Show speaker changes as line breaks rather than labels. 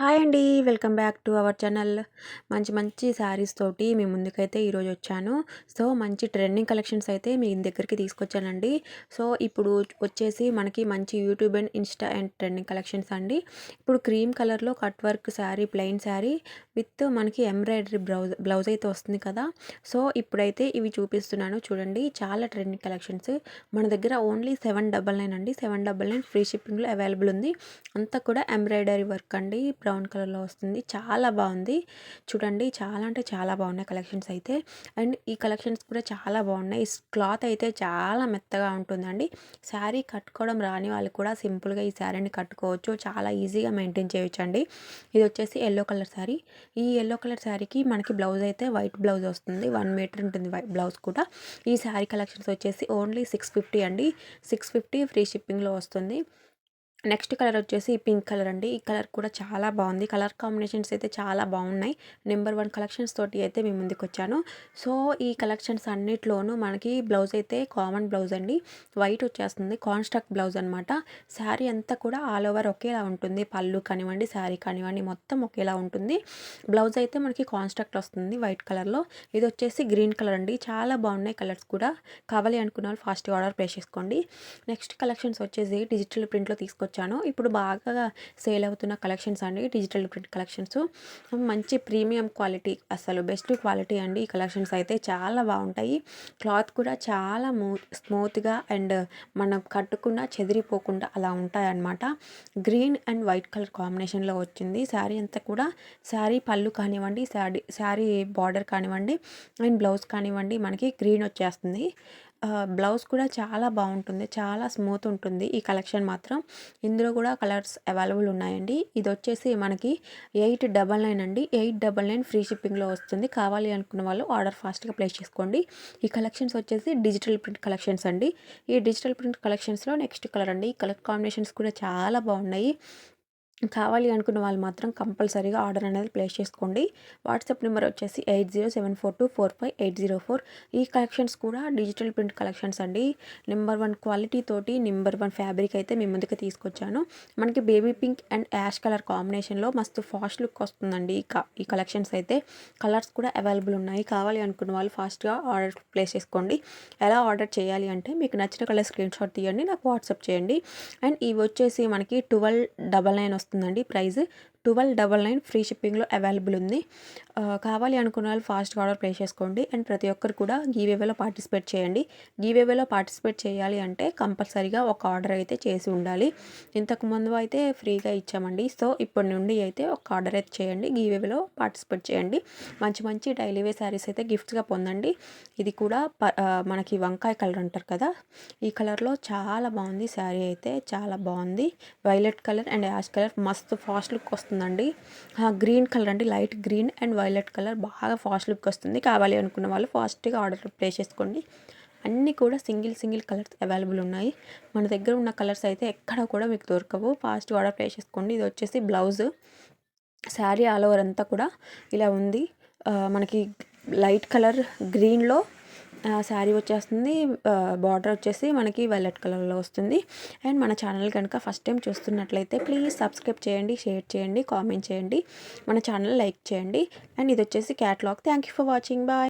Hi అండి welcome back to our channel. మంచి మంచి శారీస్ తోటి మీ ముందుకైతే ఈరోజు వచ్చాను. సో మంచి ట్రెండింగ్ కలెక్షన్స్ అయితే మీ దగ్గరికి తీసుకొచ్చానండి. సో ఇప్పుడు వచ్చేసి మనకి మంచి YouTube and Insta and trending collections అండి. ఇప్పుడు క్రీమ్ కలర్లో cut work sari plain sari with మనకి ఎంబ్రాయిడరీ బ్లౌజ్ బ్లౌజ్ అయితే వస్తుంది కదా. సో ఇప్పుడైతే ఇవి చూపిస్తున్నాను చూడండి. చాలా ట్రెండింగ్ కలెక్షన్స్ మన దగ్గర ఓన్లీ సెవెన్ డబల్ నైన్ అండి. సెవెన్ డబల్ నైన్ ఫ్రీ షిప్పింగ్లో అవైలబుల్ ఉంది. అంతా కూడా ఎంబ్రాయిడరీ వర్క్ అండి. బ్రౌన్ కలర్లో వస్తుంది. చాలా బాగుంది. చూడండి చాలా అంటే చాలా బాగున్నాయి కలెక్షన్స్ అయితే. అండ్ ఈ కలెక్షన్స్ కూడా చాలా బాగున్నాయి. క్లాత్ అయితే చాలా మెత్తగా ఉంటుందండి. శారీ కట్టుకోవడం రాని వాళ్ళు కూడా సింపుల్గా ఈ శారీని కట్టుకోవచ్చు. చాలా ఈజీగా మెయింటైన్ చేయొచ్చు అండి ఇది వచ్చేసి ఎల్లో కలర్ శారీ. ఈ ఎల్లో కలర్ శారీకి మనకి బ్లౌజ్ అయితే వైట్ బ్లౌజ్ వస్తుంది. వన్ మీటర్ ఉంటుంది బ్లౌజ్ కూడా. ఈ శారీ కలెక్షన్స్ వచ్చేసి ఓన్లీ సిక్స్ ఫిఫ్టీ అండి. సిక్స్ ఫిఫ్టీ ఫ్రీ షిప్పింగ్లో వస్తుంది. నెక్స్ట్ కలర్ వచ్చేసి పింక్ కలర్ అండి. ఈ కలర్ కూడా చాలా బాగుంది. కలర్ కాంబినేషన్స్ అయితే చాలా బాగున్నాయి. నెంబర్ వన్ కలెక్షన్స్ తోటి అయితే మీ ముందుకు వచ్చాను. సో ఈ కలెక్షన్స్ అన్నిట్లోనూ మనకి బ్లౌజ్ అయితే కామన్ బ్లౌజ్ అండి. వైట్ వచ్చేస్తుంది. కాన్స్ట్రక్ట్ బ్లౌజ్ అనమాట శారీ అంతా కూడా ఆల్ ఓవర్ ఒకేలా ఉంటుంది. పళ్ళు కానివ్వండి శారీ కానివ్వండి మొత్తం ఒకేలా ఉంటుంది. బ్లౌజ్ అయితే మనకి కాన్స్ట్రక్ట్ వస్తుంది వైట్ కలర్లో. ఇది వచ్చేసి గ్రీన్ కలర్ అండి. చాలా బాగున్నాయి కలర్స్ కూడా. కావాలి అనుకున్న వాళ్ళు ఫాస్ట్గా ఆర్డర్ ప్లేస్ చేసుకోండి. నెక్స్ట్ కలెక్షన్స్ వచ్చేసి డిజిటల్ ప్రింట్లో తీసుకొచ్చి వచ్చాను ఇప్పుడు బాగా సేల్ అవుతున్న కలెక్షన్స్ అండి డిజిటల్ ప్రింట్ కలెక్షన్స్. మంచి ప్రీమియం క్వాలిటీ అసలు బెస్ట్ క్వాలిటీ అండి ఈ కలెక్షన్స్ అయితే. చాలా బాగుంటాయి. క్లాత్ కూడా చాలా మూ స్మూత్గా అండ్ మనం కట్టుకున్న చెదిరిపోకుండా అలా ఉంటాయన్నమాట. గ్రీన్ అండ్ వైట్ కలర్ కాంబినేషన్లో వచ్చింది. శారీ అంతా కూడా శారీ పళ్ళు కానివ్వండి శారీ శారీ బార్డర్ కానివ్వండి అండ్ బ్లౌజ్ కానివ్వండి మనకి గ్రీన్ వచ్చేస్తుంది. బ్లౌజ్ కూడా చాలా బాగుంటుంది. చాలా స్మూత్ ఉంటుంది ఈ కలెక్షన్ మాత్రం. ఇందులో కూడా కలర్స్ అవైలబుల్ ఉన్నాయండి. ఇది వచ్చేసి మనకి ఎయిట్ డబల్ నైన్ అండి. ఎయిట్ డబల్ నైన్ ఫ్రీ షిప్పింగ్లో వస్తుంది. కావాలి అనుకున్న వాళ్ళు ఆర్డర్ ఫాస్ట్గా ప్లేస్ చేసుకోండి. ఈ కలెక్షన్స్ వచ్చేసి డిజిటల్ ప్రింట్ కలెక్షన్స్ అండి. ఈ డిజిటల్ ప్రింట్ కలెక్షన్స్లో నెక్స్ట్ కలర్ అండి. ఈ కలర్ కాంబినేషన్స్ కూడా చాలా బాగున్నాయి. కావాలి అనుకున్న వాళ్ళు మాత్రం కంపల్సరీగా ఆర్డర్ అనేది ప్లేస్ చేసుకోండి. వాట్సాప్ నెంబర్ వచ్చేసి eight zero seven four two four five eight zero four. ఈ కలెక్షన్స్ కూడా డిజిటల్ ప్రింట్ కలెక్షన్స్ అండి. నెంబర్ వన్ క్వాలిటీ తోటి నెంబర్ వన్ ఫ్యాబ్రిక్ అయితే మీ ముందుకు తీసుకొచ్చాను. మనకి baby pink and ash colour కాంబినేషన్లో మస్తు ఫాస్ట్ లుక్ వస్తుందండి ఈ ఈ కలెక్షన్స్ అయితే. కలర్స్ కూడా అవైలబుల్ ఉన్నాయి. కావాలి అనుకున్న వాళ్ళు ఫాస్ట్గా ఆర్డర్ ప్లేస్ చేసుకోండి. ఎలా ఆర్డర్ చేయాలి అంటే మీకు నచ్చిన కలర్ స్క్రీన్ షాట్ తీయండి. నాకు వాట్సాప్ చేయండి. అండ్ ఇవి వచ్చేసి మనకి ట్వెల్వ్ డబల్ నైన్ వస్తుంది వస్తుందండి price. Twelve double nine free షిప్పింగ్లో అవైలబుల్ ఉంది. కావాలి అనుకున్న వాళ్ళు ఫాస్ట్గా ఆర్డర్ ప్లేస్ చేసుకోండి. అండ్ ప్రతి ఒక్కరు కూడా గీవేవేలో పార్టిసిపేట్ చేయండి. గీవేవేలో పార్టిసిపేట్ చేయాలి అంటే కంపల్సరీగా ఒక ఆర్డర్ అయితే చేసి ఉండాలి. ఇంతకుముందు అయితే ఫ్రీగా ఇచ్చామండి. సో ఇప్పటి నుండి అయితే ఒక ఆర్డర్ అయితే చేయండి. గీవేవేలో పార్టిసిపేట్ చేయండి. మంచి మంచి డైలీ వే శారీస్ అయితే గిఫ్ట్స్గా పొందండి. ఇది కూడా మనకి వంకాయ కలర్ అంటారు కదా? ఈ కలర్లో చాలా బాగుంది. శారీ అయితే చాలా బాగుంది. Violet colour and ash colour. మస్తు ఫాస్ట్ లుక్ వస్తుంది వస్తుందండి. గ్రీన్ కలర్ అండి. Light green and violet colour. బాగా ఫాస్ట్ లుక్ వస్తుంది. కావాలి అనుకున్న వాళ్ళు ఫాస్ట్గా ఆర్డర్ ప్లేస్ చేసుకోండి. అన్నీ కూడా సింగిల్ సింగిల్ కలర్స్ అవైలబుల్ ఉన్నాయి. మన దగ్గర ఉన్న కలర్స్ అయితే ఎక్కడ కూడా మీకు దొరకవు. ఫాస్ట్ ఆర్డర్ ప్లేస్ చేసుకోండి. ఇది వచ్చేసి బ్లౌజ్. శారీ ఆల్ ఓవర్ అంతా కూడా ఇలా ఉంది. మనకి లైట్ కలర్ గ్రీన్లో శారీ వచ్చేస్తుంది బార్డర్ వచ్చేసి మనకి వైలెట్ కలర్లో వస్తుంది. అండ్ మన ఛానల్ కనుక ఫస్ట్ టైం చూస్తున్నట్లయితే ప్లీజ్ సబ్స్క్రైబ్ చేయండి షేర్ చేయండి కామెంట్ చేయండి. మన ఛానల్ లైక్ చేయండి. అండ్ ఇది వచ్చేసి catalogue. Thank you for watching. Bye.